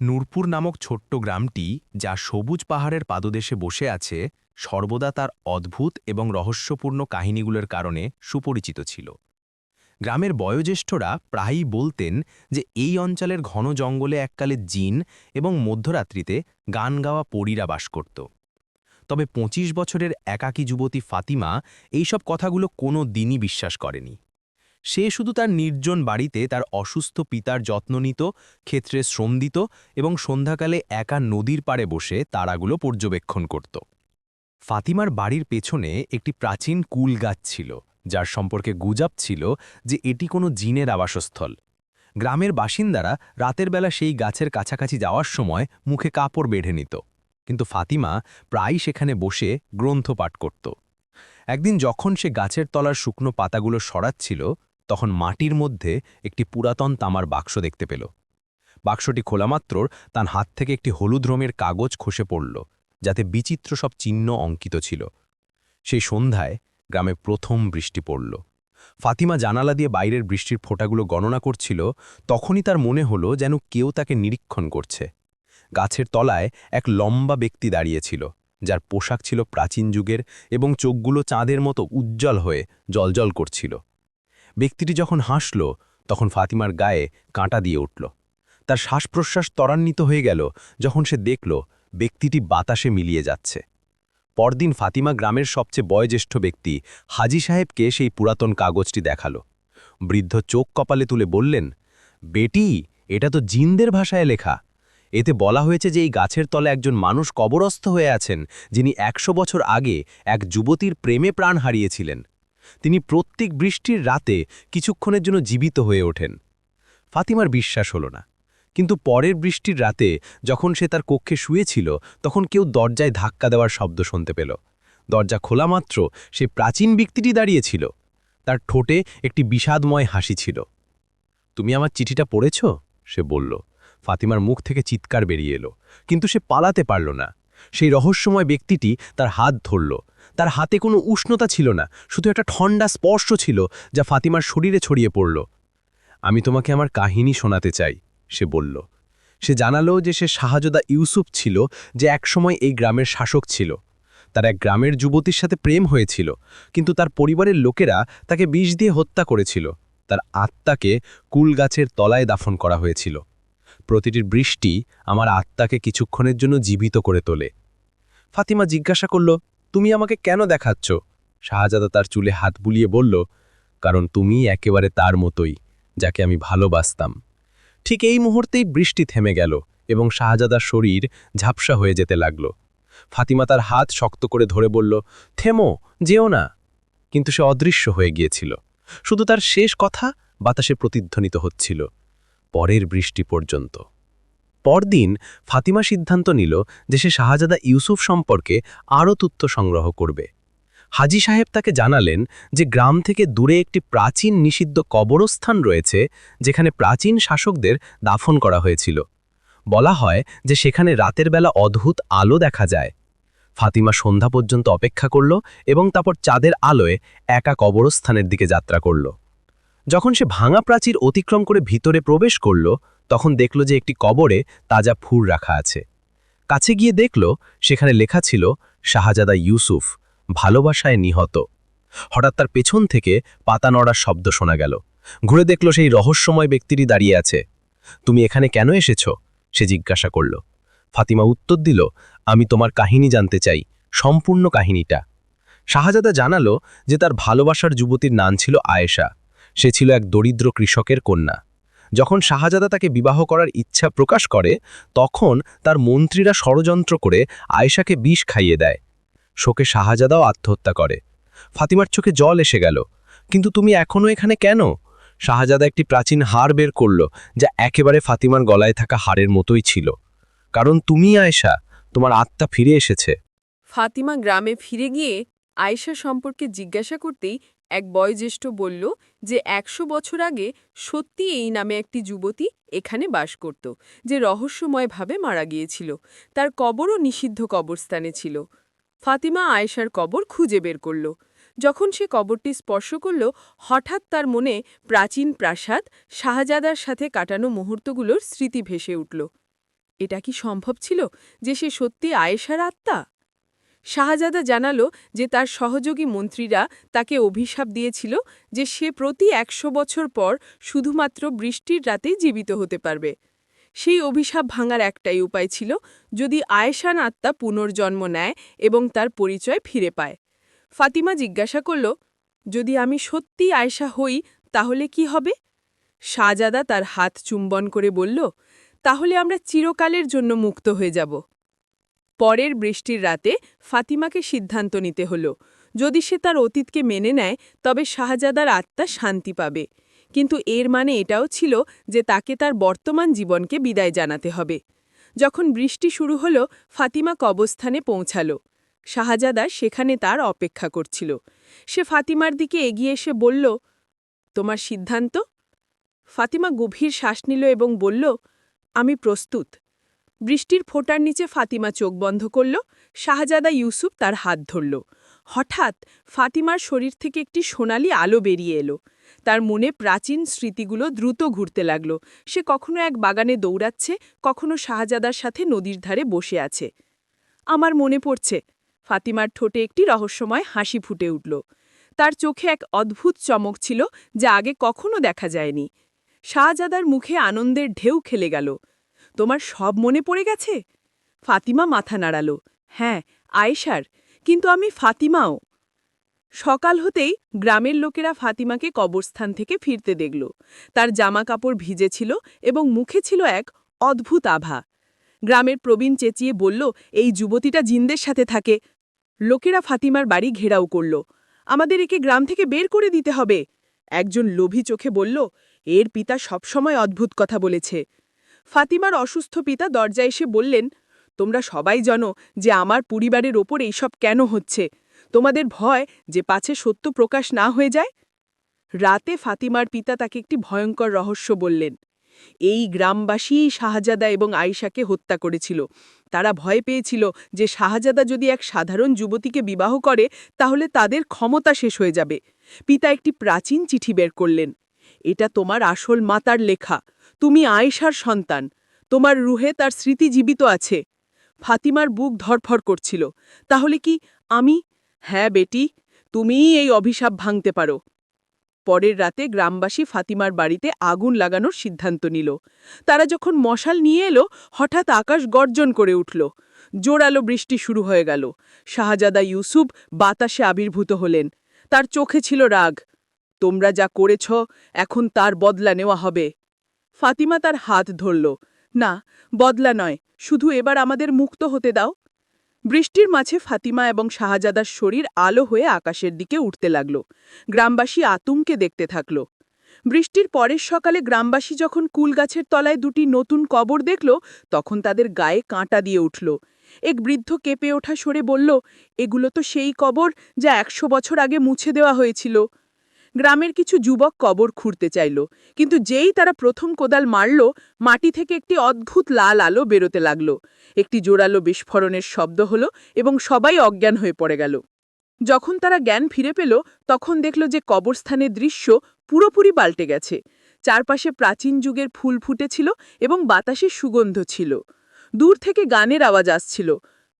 নূরপুর নামক ছোট্ট গ্রামটি, যা সবুজ পাহাড়ের পাদদেশে বসে আছে, সর্বদা তার অদ্ভুত এবং রহস্যপূর্ণ কাহিনীগুলোর কারণে সুপরিচিত ছিল। গ্রামের বয়োজ্যেষ্ঠরা প্রায়ই বলতেন যে এই অঞ্চলের ঘন জঙ্গলে এককালে জিন এবং মধ্যরাত্রিতে গান গাওয়া পরীরা বাস করত। তবে ২৫ বছরের একাকী যুবতী ফাতিমা এইসব কথাগুলো কোনো দিনই বিশ্বাস করেনি। সে শুধু তার নির্জন বাড়িতে তার অসুস্থ পিতার যত্ন নিত, ক্ষেত্রে শ্রম দিত এবং সন্ধ্যাকালে একা নদীর পাড়ে বসে তারাগুলো পর্যবেক্ষণ করত। ফাতিমার বাড়ির পেছনে একটি প্রাচীন কুল গাছ ছিল, যার সম্পর্কে গুজাব ছিল যে এটি কোনো জিনের আবাসস্থল। গ্রামের বাসিন্দারা রাতের বেলা সেই গাছের কাছাকাছি যাওয়ার সময় মুখে কাপড় বেঁধে নিত, কিন্তু ফাতিমা প্রায়ই সেখানে বসে গ্রন্থ পাঠ করত। একদিন যখন সে গাছের তলার শুকনো পাতাগুলো সরাচ্ছিল তখন মাটির মধ্যে একটি পুরাতন তামার বাক্স দেখতে পেল। বাক্সটি খোলামাত্র তার হাত থেকে একটি হলুদ রঙের কাগজ খসে পড়ল, যাতে বিচিত্র সব চিহ্ন অঙ্কিত ছিল। সেই সন্ধ্যায় গ্রামে প্রথম বৃষ্টি পড়ল। ফাতিমা জানালা দিয়ে বাইরের বৃষ্টির ফোঁটাগুলো গণনা করছিল, তখনই তার মনে হলো যেন কেউ তাকে নিরীক্ষণ করছে। গাছের তলায় এক লম্বা ব্যক্তি দাঁড়িয়েছিল, যার পোশাক ছিল প্রাচীন যুগের এবং চোখগুলো চাঁদের মতো উজ্জ্বল হয়ে জলজল করছিল। ব্যক্তিটি যখন হাসল, তখন ফাতিমার গায়ে কাঁটা দিয়ে উঠল। তার শ্বাস প্রশ্বাস ত্বরান্বিত হয়ে গেল যখন সে দেখল ব্যক্তিটি বাতাসে মিলিয়ে যাচ্ছে। পরদিন ফাতিমা গ্রামের সবচেয়ে বয়োজ্যেষ্ঠ ব্যক্তি হাজি সাহেবকে সেই পুরাতন কাগজটি দেখাল। বৃদ্ধ চোখ কপালে তুলে বললেন, বেটি, এটা তো জিনদের ভাষায় লেখা। এতে বলা হয়েছে যে এই গাছের তলে একজন মানুষ কবরস্থ হয়ে আছেন যিনি একশো বছর আগে এক যুবতীর প্রেমে প্রাণ হারিয়েছিলেন। তিনি প্রত্যেক বৃষ্টির রাতে কিছুক্ষণের জন্য জীবিত হয়ে ওঠেন। ফাতিমার বিশ্বাস হল না। কিন্তু পরের বৃষ্টির রাতে যখন সে তার কক্ষে শুয়েছিল, তখন কেউ দরজায় ধাক্কা দেওয়ার শব্দ শুনতে পেল। দরজা খোলা মাত্র সে প্রাচীন ব্যক্তিটি দাঁড়িয়েছিল। তার ঠোঁটে একটি বিষাদময় হাসি ছিল। তুমি আমার চিঠিটা পড়েছ? সে বলল। ফাতিমার মুখ থেকে চিৎকার বেরিয়ে এলো। কিন্তু সে পালাতে পারল না। সেই রহস্যময় ব্যক্তিটি তার হাত ধরল। তার হাতে কোনো উষ্ণতা ছিল না, শুধু একটা ঠান্ডা স্পর্শ ছিল যা ফাতিমার শরীরে ছড়িয়ে পড়ল। আমি তোমাকে আমার কাহিনী শোনাতে চাই, সে বলল। সে জানালো যে সে শাহজাদা ইউসুফ ছিল, যে একসময় এই গ্রামের শাসক ছিল। তার এক গ্রামের যুবতীর সাথে প্রেম হয়েছিল, কিন্তু তার পরিবারের লোকেরা তাকে বিষ দিয়ে হত্যা করেছিল। তার আত্মাকে কুল গাছের তলায় দাফন করা হয়েছিল। প্রতিটির বৃষ্টি আমার আত্মাকে কিছুক্ষণের জন্য জীবিত করে তোলে। ফাতিমা জিজ্ঞাসা করল তুমি আমাকে কেন দেখাচ্ছ? শাহজাদা তার চুলে হাত বুলিয়ে বলল, কারণ তুমি একেবারে তার মতোই, যাকে আমি ভালোবাসতাম। ঠিক এই মুহূর্তেই বৃষ্টি থেমে গেল এবং শাহজাদার শরীর ঝাপসা হয়ে যেতে লাগল। ফাতিমা তার হাত শক্ত করে ধরে বলল, থেমো, যেও না। কিন্তু সে অদৃশ্য হয়ে গিয়েছিল। শুধু তার শেষ কথা বাতাসে প্রতিধ্বনিত হচ্ছিল, পরের বৃষ্টি পর্যন্ত। পরদিন ফাতিমা সিদ্ধান্ত নিল যে সে শাহজাদা ইউসুফ সম্পর্কে আরও তথ্য সংগ্রহ করবে। হাজি সাহেব তাকে জানালেন যে গ্রাম থেকে দূরে একটি প্রাচীন নিষিদ্ধ কবরস্থান রয়েছে, যেখানে প্রাচীন শাসকদের দাফন করা হয়েছিল। বলা হয় যে সেখানে রাতের বেলা অদ্ভুত আলো দেখা যায়। ফাতিমা সন্ধ্যা পর্যন্ত অপেক্ষা করল এবং তারপর চাঁদের আলোয় একা কবরস্থানের দিকে যাত্রা করল। যখন সে ভাঙা প্রাচীর অতিক্রম করে ভিতরে প্রবেশ করল, তখন দেখল যে একটি কবরে তাজা ফুল রাখা আছে। কাছে গিয়ে দেখল, সেখানে লেখা ছিল, শাহজাদা ইউসুফ, ভালোবাসায় নিহত। হঠাৎ তার পেছন থেকে পাতা নড়ার শব্দ শোনা গেল। ঘুরে দেখল সেই রহস্যময় ব্যক্তিটি দাঁড়িয়ে আছে। তুমি এখানে কেন এসেছ? সে জিজ্ঞাসা করল। ফাতিমা উত্তর দিল, আমি তোমার কাহিনী জানতে চাই, সম্পূর্ণ কাহিনীটা। শাহজাদা জানালো যে তার ভালোবাসার যুবতীর নাম ছিল আয়েশা। সে ছিল এক দরিদ্র কৃষকের কন্যা। যখন শাহজাদা তাকে বিবাহ করার ইচ্ছা প্রকাশ করে, তখন তার মন্ত্রীরা ষড়যন্ত্র করে আয়েশাকে বিষ খাইয়ে দেয়। শোকে শাহজাদাও আত্মহত্যা করে। ফাতিমার চোখে জল এসে গেল। কিন্তু তুমি এখনও এখানে কেন? শাহজাদা একটি প্রাচীন হার বের করল, যা একেবারে ফাতিমার গলায় থাকা হারের মতোই ছিল। কারণ তুমি আয়েশা, তোমার আত্মা ফিরে এসেছে। ফাতিমা গ্রামে ফিরে গিয়ে আয়েশা সম্পর্কে জিজ্ঞাসা করতেই এক বয়োজ্যেষ্ঠ বলল যে একশো বছর আগে সত্যি এই নামে একটি যুবতী এখানে বাস করত, যে রহস্যময়ভাবে মারা গিয়েছিল। তার কবরও নিষিদ্ধ কবরস্থানে ছিল। ফাতিমা আয়েশার কবর খুঁজে বের করল। যখন সে কবরটি স্পর্শ করল, হঠাৎ তার মনে প্রাচীন প্রাসাদ, শাহজাদার সাথে কাটানো মুহূর্তগুলোর স্মৃতি ভেসে উঠল। এটা কি সম্ভব ছিল যে সে সত্যি আয়েশার আত্মা? শাহজাদা জানালো যে তার সহযোগী মন্ত্রীরা তাকে অভিশাপ দিয়েছিল যে সে প্রতি একশো বছর পর শুধুমাত্র বৃষ্টির রাতেই জীবিত হতে পারবে। সেই অভিশাপ ভাঙার একটাই উপায় ছিল যদি আয়েশান আত্মা পুনর্জন্ম নেয় এবং তার পরিচয় ফিরে পায়। ফাতিমা জিজ্ঞাসা করল, যদি আমি সত্যি আয়েশা হই, তাহলে কি হবে? শাহজাদা তার হাত চুম্বন করে বলল, তাহলে আমরা চিরকালের জন্য মুক্ত হয়ে যাব। পরের বৃষ্টির রাতে ফাতিমাকে সিদ্ধান্ত নিতে হল। যদি সে তার অতীতকে মেনে নেয়, তবে শাহজাদার আত্মা শান্তি পাবে। কিন্তু এর মানে এটাও ছিল যে তাকে তার বর্তমান জীবনকে বিদায় জানাতে হবে। যখন বৃষ্টি শুরু হল, ফাতিমা কবস্থানে পৌঁছাল। শাহজাদা সেখানে তার অপেক্ষা করছিল। সে ফাতিমার দিকে এগিয়ে এসে বলল, তোমার সিদ্ধান্ত? ফাতিমা গভীর শ্বাস নিল এবং বলল, আমি প্রস্তুত। বৃষ্টির ফোঁটার নিচে ফাতিমা চোখ বন্ধ করল, শাহজাদা ইউসুফ তার হাত ধরল। হঠাৎ ফাতিমার শরীর থেকে একটি সোনালি আলো বেরিয়ে এলো। তার মনে প্রাচীন স্মৃতিগুলো দ্রুত ঘুরতে লাগল। সে কখনো এক বাগানে দৌড়াচ্ছে, কখনো শাহজাদার সাথে নদীর ধারে বসে আছে। আমার মনে পড়ছে, ফাতিমার ঠোঁটে একটি রহস্যময় হাসি ফুটে উঠল। তার চোখে এক অদ্ভুত চমক ছিল যা আগে কখনো দেখা যায়নি। শাহজাদার মুখে আনন্দের ঢেউ খেলে গেল। তোমার সব মনে পড়ে গেছে? ফাতিমা মাথা নাড়াল। হ্যাঁ আয়েশার, কিন্তু আমি ফাতিমাও। সকাল হতেই গ্রামের লোকেরা ফাতিমাকে কবরস্থান থেকে ফিরতে দেখল। তার জামা কাপড় ভিজেছিল এবং মুখে ছিল এক অদ্ভুত আভা। গ্রামের প্রবীণ চেঁচিয়ে বলল, এই যুবতীটা জিন্দের সাথে থাকে। লোকেরা ফাতিমার বাড়ি ঘেরাও করল। আমাদের একে গ্রাম থেকে বের করে দিতে হবে। একজন লোভী চোখে বলল, এর পিতা সবসময় অদ্ভুত কথা বলেছে। ফাতিমার অসুস্থ পিতা দরজায় এসে বললেন, তোমরা সবাই জানো যে আমার পরিবারের ওপর এইসব কেন হচ্ছে। তোমাদের ভয় যে পাছে সত্য প্রকাশ না হয়ে যায়? রাতে ফাতিমার পিতা তাকে একটি ভয়ঙ্কর রহস্য বললেন। এই গ্রামবাসী শাহজাদা এবং আয়েশাকে হত্যা করেছিল। তারা ভয় পেয়েছিল যে শাহজাদা যদি এক সাধারণ যুবতীকে বিবাহ করে, তাহলে তাদের ক্ষমতা শেষ হয়ে যাবে। পিতা একটি প্রাচীন চিঠি বের করলেন। এটা তোমার আসল মাতার লেখা। তুমি আয়েশার সন্তান। তোমার রুহে তার স্মৃতি জীবিত আছে। ফাতিমার বুক ধরফর করছিল। তাহলে কি আমি? হ্যাঁ বেটি, তুমিই এই অভিশাপ ভাঙতে পারো। পরের রাতে গ্রামবাসী ফাতিমার বাড়িতে আগুন লাগানোর সিদ্ধান্ত নিল। তারা যখন মশাল নিয়ে এলো, হঠাৎ আকাশ গর্জন করে উঠল। জোরালো বৃষ্টি শুরু হয়ে গেল। শাহজাদা ইউসুফ বাতাসে আবির্ভূত হলেন। তার চোখে ছিল রাগ। তোমরা যা করেছ, এখন তার বদলা নেওয়া হবে। ফাতিমা তার হাত ধরল। না, বদলা নয়, শুধু এবার আমাদের মুক্ত হতে দাও। বৃষ্টির মাঝে ফাতিমা এবং শাহজাদার শরীর আলো হয়ে আকাশের দিকে উঠতে লাগল। গ্রামবাসী আতুমকে দেখতে থাকল। বৃষ্টির পরের সকালে গ্রামবাসী যখন কুলগাছের তলায় দুটি নতুন কবর দেখল, তখন তাদের গায়ে কাঁটা দিয়ে উঠল। এক বৃদ্ধ কেঁপে ওঠা সরে বলল, এগুলো তো সেই কবর যা একশো বছর আগে মুছে দেওয়া হয়েছিল। গ্রামের কিছু যুবক কবর খুঁড়তে চাইল, কিন্তু যেই তারা প্রথম কোদাল মারল, মাটি থেকে একটি অদ্ভুত লাল আলো বেরোতে লাগল। একটি জোরালো বিস্ফোরণের শব্দ হল এবং সবাই অজ্ঞান হয়ে পড়ে গেল। যখন তারা জ্ঞান ফিরে পেল, তখন দেখল যে কবরস্থানের দৃশ্য পুরোপুরি পাল্টে গেছে। চারপাশে প্রাচীন যুগের ফুল ফুটেছিল এবং বাতাসে সুগন্ধ ছিল। দূর থেকে গানের আওয়াজ আসছিল।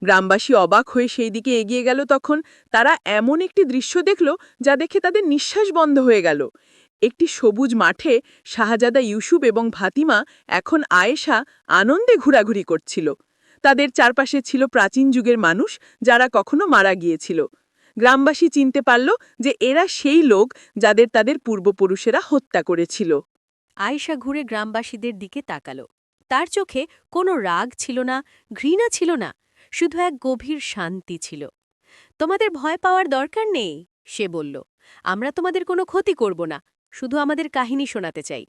গ্রামবাসী অবাক হয়ে সেই দিকে এগিয়ে গেল তখন তারা এমন একটি দৃশ্য দেখল যা দেখে তাদের নিঃশ্বাস বন্ধ হয়ে গেল। একটি সবুজ মাঠে শাহজাদা ইউসুফ এবং ভাতিমা এখন আয়েশা আনন্দে ঘোরাঘুরি করছিল। তাদের চারপাশে ছিল প্রাচীন যুগের মানুষ যারা কখনো মারা গিয়েছিল। গ্রামবাসী চিনতে পারল যে এরা সেই লোক যাদের তাদের পূর্বপুরুষেরা হত্যা করেছিল। আয়েশা ঘুরে গ্রামবাসীদের দিকে তাকালো। তার চোখে কোনো রাগ ছিল না, ঘৃণা ছিল না শুধু এক গভীর শান্তি ছিল। তোমাদের ভয় পাওয়ার দরকার নেই? সে বলল। আমরা তোমাদের কোনো ক্ষতি করব না, শুধু আমাদের কাহিনী শোনাতে চাই।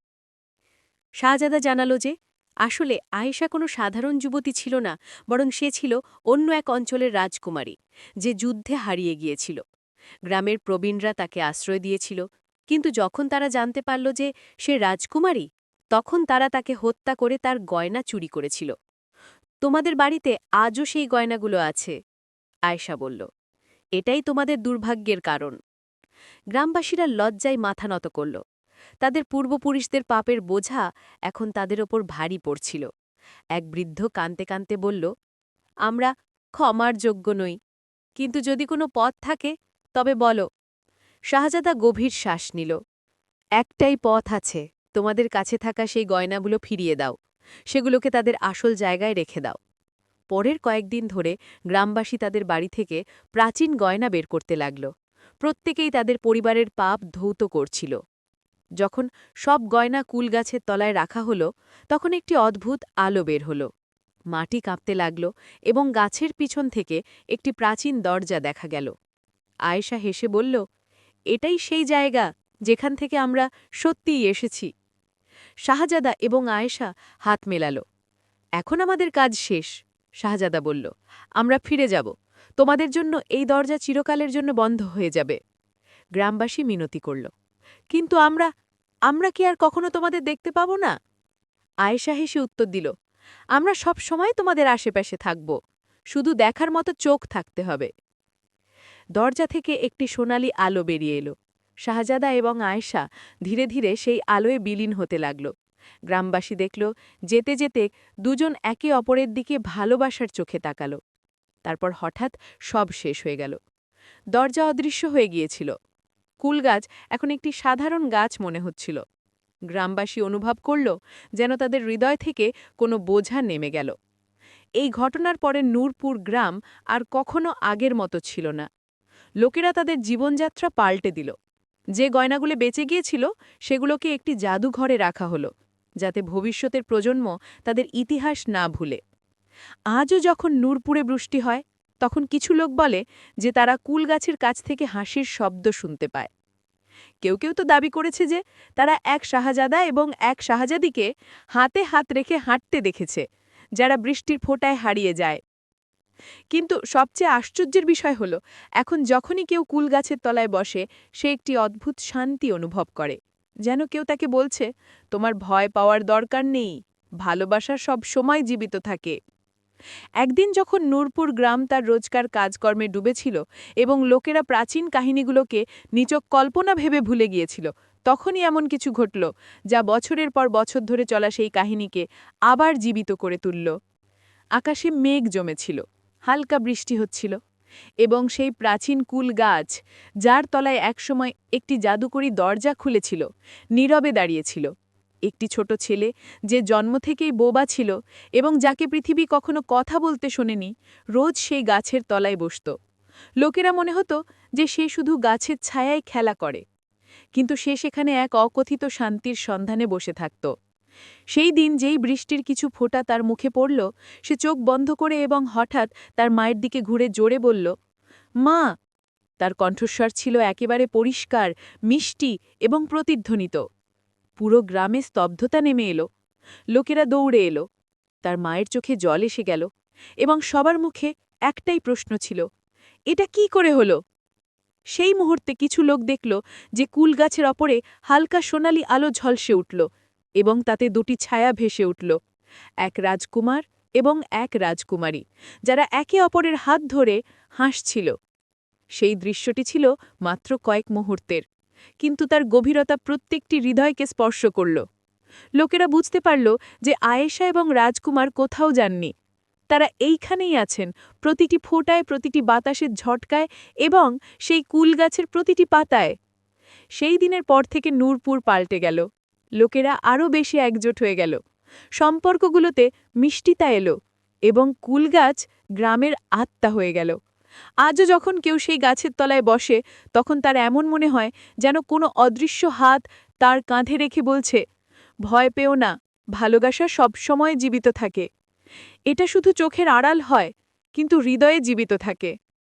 শাহজাদা জানালো যে, আসলে আয়েশা কোনো সাধারণ যুবতী ছিল না, বরং সে ছিল অন্য এক অঞ্চলের রাজকুমারী, যে যুদ্ধে হারিয়ে গিয়েছিল। গ্রামের প্রবীণরা তাকে আশ্রয় দিয়েছিল, কিন্তু যখন তারা জানতে পারল যে সে রাজকুমারী, তখন তারা তাকে হত্যা করে তার গয়না চুরি করেছিল। তোমাদের বাড়িতে আজও সেই গয়নাগুলো আছে। আয়েশা বলল, এটাই তোমাদের দুর্ভাগ্যের কারণ। গ্রামবাসীরা লজ্জায় মাথা নত করল। তাদের পূর্বপুরুষদের পাপের বোঝা এখন তাদের ওপর ভারী পড়ছিল। এক বৃদ্ধ কানতে কানতে বলল, আমরা ক্ষমার যোগ্য নই। কিন্তু যদি কোনো পথ থাকে, তবে বলো। শাহজাদা গভীর শ্বাস নিল, একটাই পথ আছে। তোমাদের কাছে থাকা সেই গয়নাগুলো ফিরিয়ে দাও। সেগুলোকে তাদের আসল জায়গায় রেখে দাও। পরের কয়েকদিন ধরে গ্রামবাসী তাদের বাড়ি থেকে প্রাচীন গয়না বের করতে লাগল। প্রত্যেকেই তাদের পরিবারের পাপ ধৌত করছিল। যখন সব গয়না কুলগাছের তলায় রাখা হলো, তখন একটি অদ্ভুত আলো বের হলো। মাটি কাঁপতে লাগল এবং গাছের পিছন থেকে একটি প্রাচীন দরজা দেখা গেল। আয়েশা হেসে বলল, এটাই সেই জায়গা যেখান থেকে আমরা সত্যিই এসেছি। শাহজাদা এবং আয়েশা হাত মেলাল। এখন আমাদের কাজ শেষ, শাহজাদা বলল। আমরা ফিরে যাব। তোমাদের জন্য এই দরজা চিরকালের জন্য বন্ধ হয়ে যাবে, গ্রামবাসী মিনতি করল। কিন্তু আমরা আমরা কি আর কখনো তোমাদের দেখতে পাব না? আয়েশা হেসে উত্তর দিল। আমরা সব সময় তোমাদের আশেপাশে থাকব। শুধু দেখার মতো চোখ থাকতে হবে। দরজা থেকে একটি সোনালি আলো বেরিয়ে এলো। শাহজাদা এবং আয়েশা ধীরে ধীরে সেই আলোয় বিলীন হতে লাগল। গ্রামবাসী দেখল, যেতে যেতে দুজন একে অপরের দিকে ভালোবাসার চোখে তাকাল। তারপর হঠাৎ সব শেষ হয়ে গেল। দরজা অদৃশ্য হয়ে গিয়েছিল। কুলগাছ এখন একটি সাধারণ গাছ মনে হচ্ছিল। গ্রামবাসী অনুভব করল যেন তাদের হৃদয় থেকে কোনো বোঝা নেমে গেল। এই ঘটনার পরে নূরপুর গ্রাম আর কখনো আগের মতো ছিল না। লোকেরা তাদের জীবনযাত্রা পাল্টে দিল। যে গয়নাগুলো বেঁচে গিয়েছিল, সেগুলোকে একটি জাদুঘরে রাখা হলো, যাতে ভবিষ্যতের প্রজন্ম তাদের ইতিহাস না ভুলে। আজও যখন নূরপুরে বৃষ্টি হয়, তখন কিছু লোক বলে যে তারা কুলগাছের কাছ থেকে হাসির শব্দ শুনতে পায়। কেউ কেউ তো দাবি করেছে যে তারা এক শাহজাদা এবং এক শাহজাদিকে হাতে হাত রেখে হাঁটতে দেখেছে, যারা বৃষ্টির ফোঁটায় হারিয়ে যায়। কিন্তু সবচেয়ে আশ্চর্যের বিষয় হল, এখন যখনই কেউ কুলগাছের তলায় বসে, সে একটি অদ্ভুত শান্তি অনুভব করে। যেন কেউ তাকে বলছে, তোমার ভয় পাওয়ার দরকার নেই, ভালোবাসা সব সময় জীবিত থাকে। একদিন যখন নূরপুর গ্রাম তার রোজকার কাজকর্মে ডুবেছিল এবং লোকেরা প্রাচীন কাহিনীগুলোকে নিচক কল্পনা ভেবে ভুলে গিয়েছিল, তখনই এমন কিছু ঘটল, যা বছরের পর বছর ধরে চলা সেই কাহিনীকে আবার জীবিত করে তুলল। আকাশে মেঘ জমেছিল। হালকা বৃষ্টি হচ্ছিল এবং সেই প্রাচীন কুল গাছ, যার তলায় একসময় একটি জাদুকরী দরজা খুলেছিল, নীরবে দাঁড়িয়েছিল। একটি ছোট ছেলে যে জন্ম থেকেই বোবা ছিল এবং যাকে পৃথিবী কখনো কথা বলতে শোনেনি, রোজ সেই গাছের তলায় বসত। লোকেরা মনে হতো যে সে শুধু গাছের ছায়ায় খেলা করে। কিন্তু সে সেখানে এক অকথিত শান্তির সন্ধানে বসে থাকত। সেই দিন যেই বৃষ্টির কিছু ফোঁটা তার মুখে পড়ল, সে চোখ বন্ধ করে এবং হঠাৎ তার মায়ের দিকে ঘুরে জোরে বলল, মা! তার কণ্ঠস্বর ছিল একেবারে পরিষ্কার, মিষ্টি এবং প্রতিধ্বনিত। পুরো গ্রামে স্তব্ধতা নেমে এলো। লোকেরা দৌড়ে এলো। তার মায়ের চোখে জল এসে গেল এবং সবার মুখে একটাই প্রশ্ন ছিল, এটা কি করে হলো? সেই মুহূর্তে কিছু লোক দেখল যে কুল গাছের অপরে হালকা সোনালি আলো ঝলসে উঠল। এবং তাতে দুটি ছায়া ভেসে উঠল, এক রাজকুমার এবং এক রাজকুমারী, যারা একে অপরের হাত ধরে হাসছিল। সেই দৃশ্যটি ছিল মাত্র কয়েক মুহূর্তের, কিন্তু তার গভীরতা প্রত্যেকটি হৃদয়কে স্পর্শ করল। লোকেরা বুঝতে পারল যে আয়েশা এবং রাজকুমার কোথাও যাননি। তারা এইখানেই আছেন, প্রতিটি ফোঁটায় প্রতিটি বাতাসের ঝটকায় এবং সেই কুল গাছের প্রতিটি পাতায়। সেই দিনের পর থেকে নূরপুর পাল্টে গেল। লোকেরা আরও বেশি একজোট হয়ে গেল। সম্পর্কগুলোতে মিষ্টিতা এলো এবং কুলগাছ গ্রামের আত্মা হয়ে গেল। আজও যখন কেউ সেই গাছের তলায় বসে, তখন তার এমন মনে হয় যেন কোনো অদৃশ্য হাত তার কাঁধে রেখে বলছে, ভয় পেও না, ভালোবাসা সবসময় জীবিত থাকে। এটা শুধু চোখের আড়াল হয়, কিন্তু হৃদয়ে জীবিত থাকে।